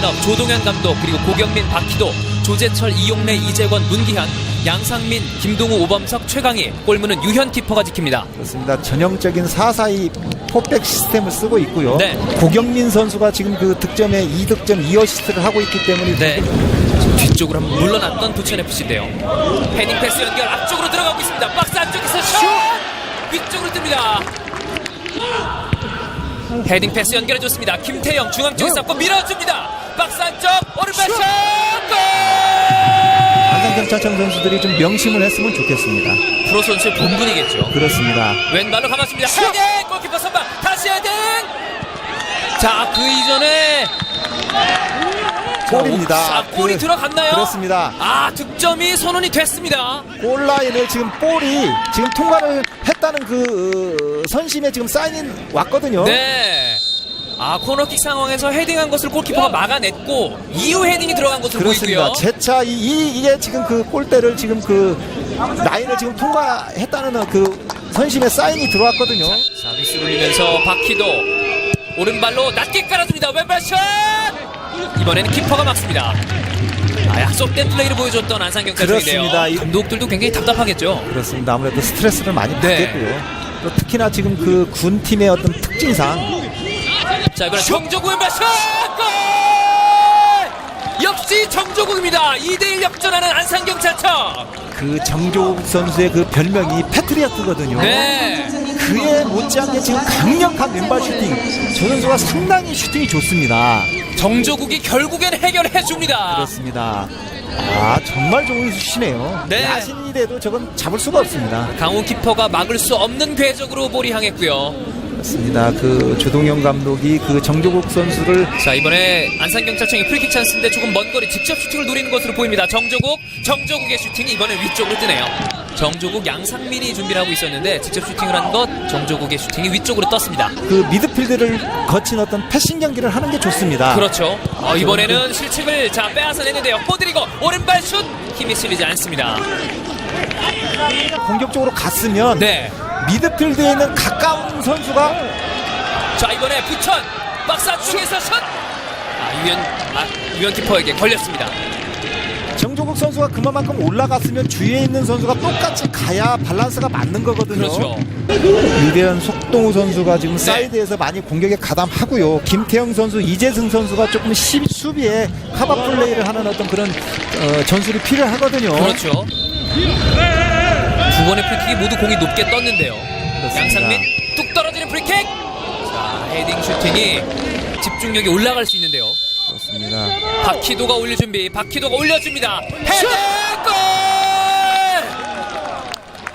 라인업 조동현 감독 그리고 고경민 박희도 조재철 이용래 이재권 문기현 양상민 김동우 오범석 최강희 골문은 유현 키퍼가 지킵니다. 그렇습니다. 전형적인 442 포백 시스템을 쓰고 있고요. 네. 고경민 선수가 지금 그 득점에 2득점 2어시스트를 하고 있기 때문에 네. 지금 뒤쪽으로 한번 물러났던 부천FC인데요. 헤딩 패스 연결 앞쪽으로 들어가고 있습니다. 박스 안쪽에서 슛! 위쪽으로 뜹니다. 헤딩 패스 연결해줬습니다. 김태영 중앙 쪽에 잡고 밀어줍니다. 박스 안쪽 오른발 슛! 골! 안산경찰청 선수들이 좀 명심을 했으면 좋겠습니다. 프로 선수의 본분이겠죠. 그렇습니다. 왼발로 감았습니다. 헤딩! 골키퍼 선방 다시 헤딩! 자, 그 이전에 골입니다. 아, 골이 그- 들어갔나요? 그렇습니다. 아, 득점이 선언이 됐습니다. 골 라인을 지금 볼이 지금 통과를 했다는 그 어, 선심에 지금 사인이 왔거든요. 네. 아 코너킥 상황에서 헤딩한 것을 골키퍼가 막아냈고 이후 헤딩이 들어간 것으로 그렇습니다. 보이고요. 제차 이, 이, 이게 지금 그 골대를 지금 그 라인을 지금 통과했다는 그 선심에 사인이 들어왔거든요. 자 미스 올리면서 바퀴도 오른발로 낮게 깔아줍니다. 왼발 슛. 이번에는 키퍼가 막습니다. 아, 약속된 플레이를 보여줬던 안산경찰청인데요. 그렇습니다. 이- 감독들도 굉장히 답답하겠죠. 그렇습니다. 아무래도 스트레스를 많이 네. 받겠고요. 또 특히나 지금 그 군 팀의 어떤 특징상 자 이번엔 정조국 왼발 슛. 골! 역시 정조국입니다. 2대1 역전하는 안산경찰청. 그 정조욱 선수의 그 별명이 패트리어트거든요. 네. 그에 못지않게 지금 강력한 왼발 슈팅. 저 선수가 상당히 슈팅이 좋습니다. 정조국이 결국엔 해결해 줍니다. 그렇습니다. 아 정말 좋은 슛이네요. 네. 야신이 돼도 저건 잡을 수가 없습니다. 강훈 키퍼가 막을 수 없는 궤적으로 볼이 향했고요. 그렇습니다. 그 조동영 감독이 그 정조국 선수를 자 이번에 안산경찰청의 프리킥 찬스인데 조금 먼 거리 직접 슈팅을 노리는 것으로 보입니다. 정조국, 정조국의 슈팅이 이번에 위쪽으로 뜨네요. 정조국, 양상민이 준비를 하고 있었는데 직접 슈팅을 한 것 정조국의 슈팅이 위쪽으로 떴습니다. 그 미드필드를 거친 어떤 패싱 경기를 하는 게 좋습니다. 그렇죠. 어, 이번에는 실책을 자 빼앗아 내는데요. 포드리고 오른발 슛 힘이 실리지 않습니다. 공격적으로 갔으면 네. 미드필드에 있는 가까운 선수가 자 이번에 부천 박스 안쪽에서 슛. 아 유현 아 유현 키퍼에게 걸렸습니다. 정조국 선수가 그만큼 올라갔으면 주위에 있는 선수가 똑같이 가야 밸런스가 맞는 거거든요. 그렇죠. 유대현 속동우 선수가 지금 네. 사이드에서 많이 공격에 가담하고요. 김태형 선수, 이재승 선수가 조금 시- 수비에 커버 플레이를 하는 어떤 그런 어, 전술이 필요하거든요. 그렇죠. 두 번의 프리킥이 모두 공이 높게 떴는데요. 양상민 뚝 떨어지는 프리킥. 자 헤딩 슈팅이 집중력이 올라갈 수 있는데요. 그렇습니다. 박희도가 올릴 준비. 박희도가 올려줍니다. 헤딩 골!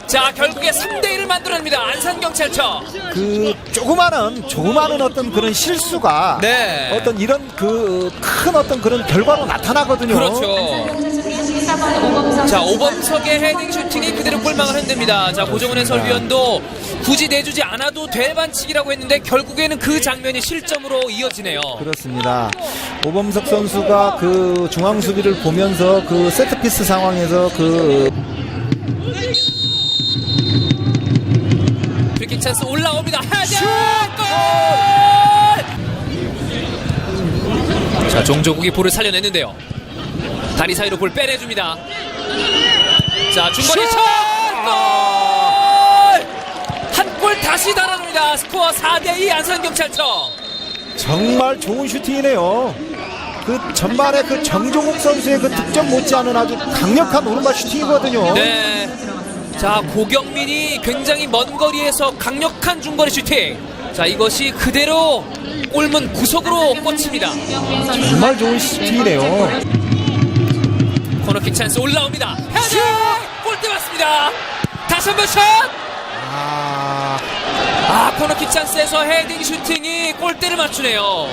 자 결국에 3대 1을 만들어냅니다. 안산 경찰청. 그 조그마한 조그마한 어떤 그런 실수가 네. 어떤 이런 그 큰 어떤 그런 결과로 나타나거든요. 그렇죠. 자 오범석의 헤딩 슈팅이 그대로 골망을 흔듭니다. 자 고정은 해설위원도 굳이 내주지 않아도 될 반칙이라고 했는데 결국에는 그 장면이 실점으로 이어지네요. 그렇습니다. 오범석 선수가 그 중앙 수비를 보면서 그 세트피스 상황에서 그 프리킥 찬스 올라옵니다. 헤딩 골! 자 종조국이 볼을 살려냈는데요. 다리 사이로 볼 빼내줍니다. 자 중거리 슛! 골! 한 골 다시 달아줍니다. 스코어 4대2 안산경찰청. 정말 좋은 슈팅이네요. 그 전반에 그 정종욱 선수의 그 득점 못지않은 아주 강력한 오른발 슈팅이거든요. 네. 자, 고경민이 굉장히 먼 거리에서 강력한 중거리 슈팅. 자, 이것이 그대로 골문 구석으로 꽂힙니다. 정말 좋은 슈팅이네요. 코너킥 찬스 올라옵니다. 헤딩! 골대 맞습니다. 다시 한번 슛! 아, 아, 코너킥 찬스에서 헤딩 슈팅이 골대를 맞추네요.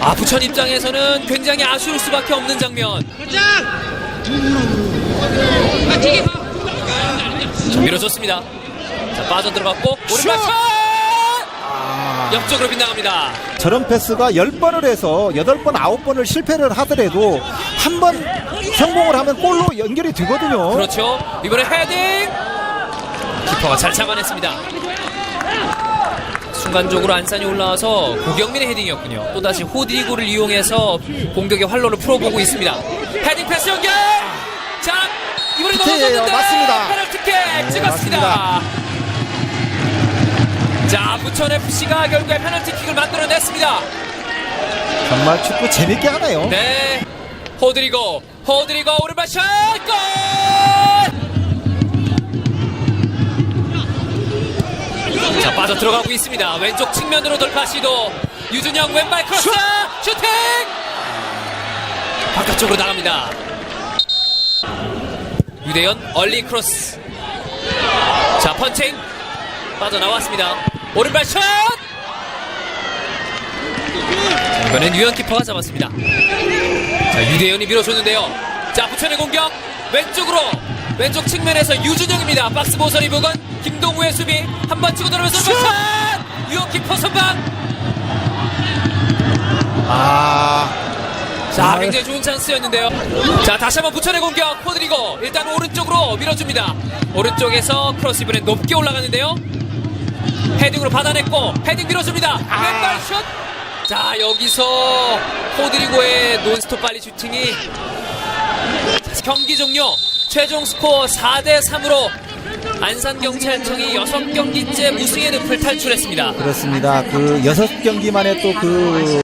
아, 부천 입장에서는 굉장히 아쉬울 수밖에 없는 장면. 자, 밀어줬습니다. 자, 빠져 들어갔고, 오른발 슛! 옆쪽으로 빗나갑니다. 저런 패스가 10번을 해서 8번, 9번을 실패를 하더라도 한 번 성공을 하면 골로 연결이 되거든요. 그렇죠. 이번에 헤딩! 키퍼가 잘 잡아냈습니다. 순간적으로 안산이 올라와서 고경민의 헤딩이었군요. 또다시 호드리고를 이용해서 공격의 활로를 풀어보고 있습니다. 헤딩 패스 연결! 자, 이번에. 넘어졌는데 맞습니다. 페널티킥 네, 찍었습니다. 자, 부천FC가 결국에 페널티킥을 만들어냈습니다. 정말 축구 재밌게 하네요. 네. 호드리고, 호드리고 오른발 샷! 골! 자, 빠져 들어가고 있습니다. 왼쪽 측면으로 돌파 시도. 유준영 왼발 크로스! 슈팅! 바깥쪽으로 나갑니다. 유대현 얼리 크로스. 자, 펀칭. 빠져나왔습니다. 오른발 샷! 자, 이번엔 유현 키퍼가 잡았습니다. 자, 유대현이 밀어줬는데요. 자, 부천의 공격. 왼쪽으로. 왼쪽 측면에서 유준영입니다. 박스 모서리 부근. 김동우의 수비. 한 번 치고 들어오면서 슛! 유현 키퍼 선방. 아, 자. 굉장히 좋은 찬스였는데요. 자, 다시 한번 부천의 공격. 코드리고 일단 오른쪽으로 밀어줍니다. 오른쪽에서 크로스 이번엔 높게 올라가는데요. 헤딩으로 받아냈고 헤딩 밀어줍니다. 왼발 슛. 자, 여기서 코드리고의 논스톱 발리 슈팅이 자, 경기 종료. 최종 스코어 4대 3으로 안산경찰청이 6경기째 무승의 늪을 탈출했습니다. 그렇습니다. 그 여섯 경기 만에 또그